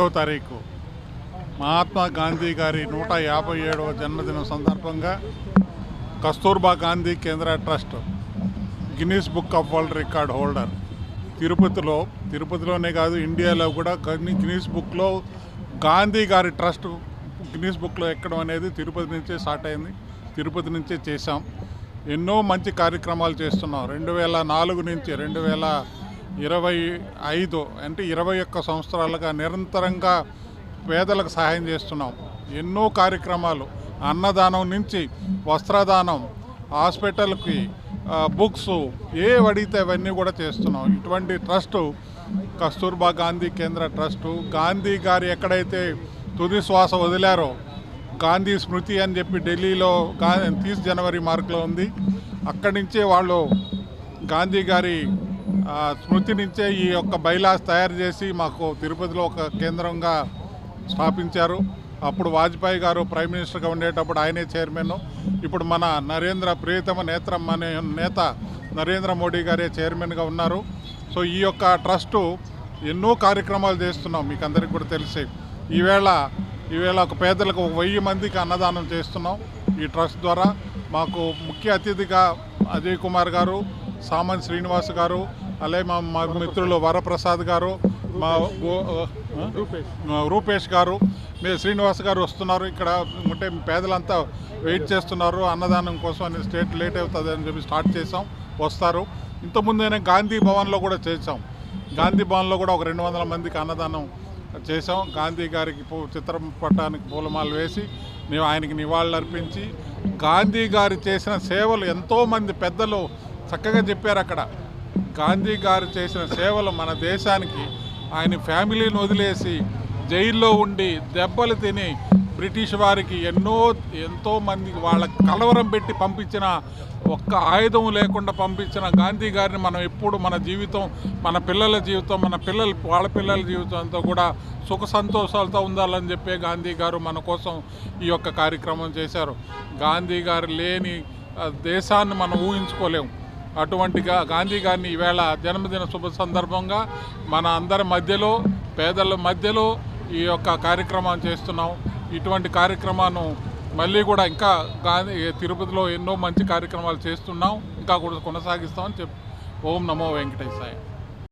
ఒకటో తారీఖు మహాత్మా గాంధీ గారి నూట యాభై ఏడవ జన్మదినం సందర్భంగా కస్తూర్బా గాంధీ కేంద్ర trust Guinness book of world record holder. తిరుపతిలో తిరుపతిలోనే కాదు ఇండియాలో కూడా గిన్నీస్ బుక్లో గాంధీ గారి ట్రస్ట్ గిన్నీస్ బుక్లో ఎక్కడం అనేది తిరుపతి నుంచే స్టార్ట్ అయింది. తిరుపతి నుంచే చేశాం. ఎన్నో మంచి కార్యక్రమాలు చేస్తున్నాం. రెండు వేల నాలుగు నుంచి రెండు వేల ఇరవై ఐదు అంటే ఇరవై ఒక్క సంవత్సరాలుగా నిరంతరంగా పేదలకు సహాయం చేస్తున్నాం. ఎన్నో కార్యక్రమాలు అన్నదానం నుంచి వస్త్రదానం హాస్పిటల్కి బుక్స్ ఏ అడిగితే అవన్నీ కూడా చేస్తున్నాం. ఇటువంటి ట్రస్టు కస్తూర్బా గాంధీ కేంద్ర ట్రస్టు గాంధీ గారు ఎక్కడైతే తుది శ్వాస వదిలారో గాంధీ స్మృతి అని చెప్పి ఢిల్లీలో గా తీస్ జనవరి మార్కులో ఉంది. అక్కడి నుంచే వాళ్ళు గాంధీ గారి స్మృతి నుంచే ఈ యొక్క బైలాస్ తయారు చేసి మాకు తిరుపతిలో ఒక కేంద్రంగా స్థాపించారు. అప్పుడు వాజ్పేయి గారు ప్రైమ్ మినిస్టర్గా ఉండేటప్పుడు ఆయనే చైర్మన్. ఇప్పుడు మన నరేంద్ర ప్రియతమ నేత్రం అనే నేత నరేంద్ర మోడీ గారే చైర్మన్గా ఉన్నారు. సో ఈ యొక్క ట్రస్టు ఎన్నో కార్యక్రమాలు చేస్తున్నాం మీకు అందరికీ కూడా తెలిసి. ఈవేళ ఈవేళ ఒక పేదలకు ఒక వెయ్యి మందికి అన్నదానం చేస్తున్నాం ఈ ట్రస్ట్ ద్వారా. మాకు ముఖ్య అతిథిగా అజయ్ కుమార్ గారు సామన్ శ్రీనివాస్ గారు అలాగే మా మా మిత్రులు వరప్రసాద్ గారు మా రూపేష్ గారు మీ శ్రీనివాస్ గారు వస్తున్నారు. ఇక్కడ ఉంటే పేదలంతా వెయిట్ చేస్తున్నారు. అన్నదానం కోసం అని స్టేట్ లేట్ అవుతుంది అని చెప్పి స్టార్ట్ చేసాం వస్తారు. ఇంతకుముందైనా గాంధీ భవన్లో కూడా చేసాం గాంధీ భవన్లో కూడా ఒక రెండు వందల మందికి అన్నదానం చేసాం గాంధీ గారికి పూ చిత్రం పట్టానికి పూలమాలు వేసి మేము ఆయనకి నివాళులు అర్పించి గాంధీ గారు చేసిన సేవలు ఎంతోమంది పెద్దలు చక్కగా చెప్పారు అక్కడ. గాంధీ గారు చేసిన సేవలు మన దేశానికి ఆయన ఫ్యామిలీని వదిలేసి జైల్లో ఉండి దెబ్బలు తిని బ్రిటిష్ వారికి ఎన్నో ఎంతో మంది వాళ్ళ కలవరం పెట్టి పంపించిన ఒక్క ఆయుధం లేకుండా పంపించిన గాంధీ గారిని మనం ఎప్పుడు మన జీవితం మన పిల్లల జీవితం మన పిల్లల వాళ్ళ పిల్లల జీవితంతో కూడా సుఖ సంతోషాలతో ఉండాలని చెప్పే గాంధీ గారు మన కోసం ఈ యొక్క కార్యక్రమం చేశారు. గాంధీ గారు లేని దేశాన్ని మనం ఊహించుకోలేము అటువంటిగా గాంధీ గారిని ఈవేళ జన్మదిన శుభ సందర్భంగా మన అందరి మధ్యలో పేదల మధ్యలో ఈ యొక్క కార్యక్రమం చేస్తున్నాం. ఇటువంటి కార్యక్రమాన్ని మళ్ళీ కూడా ఇంకా గాంధీ తిరుపతిలో ఎన్నో మంచి కార్యక్రమాలు చేస్తున్నాం. ఇంకా కూడా కొనసాగిస్తామని చెప్ ఓం నమో వెంకటేశాయ.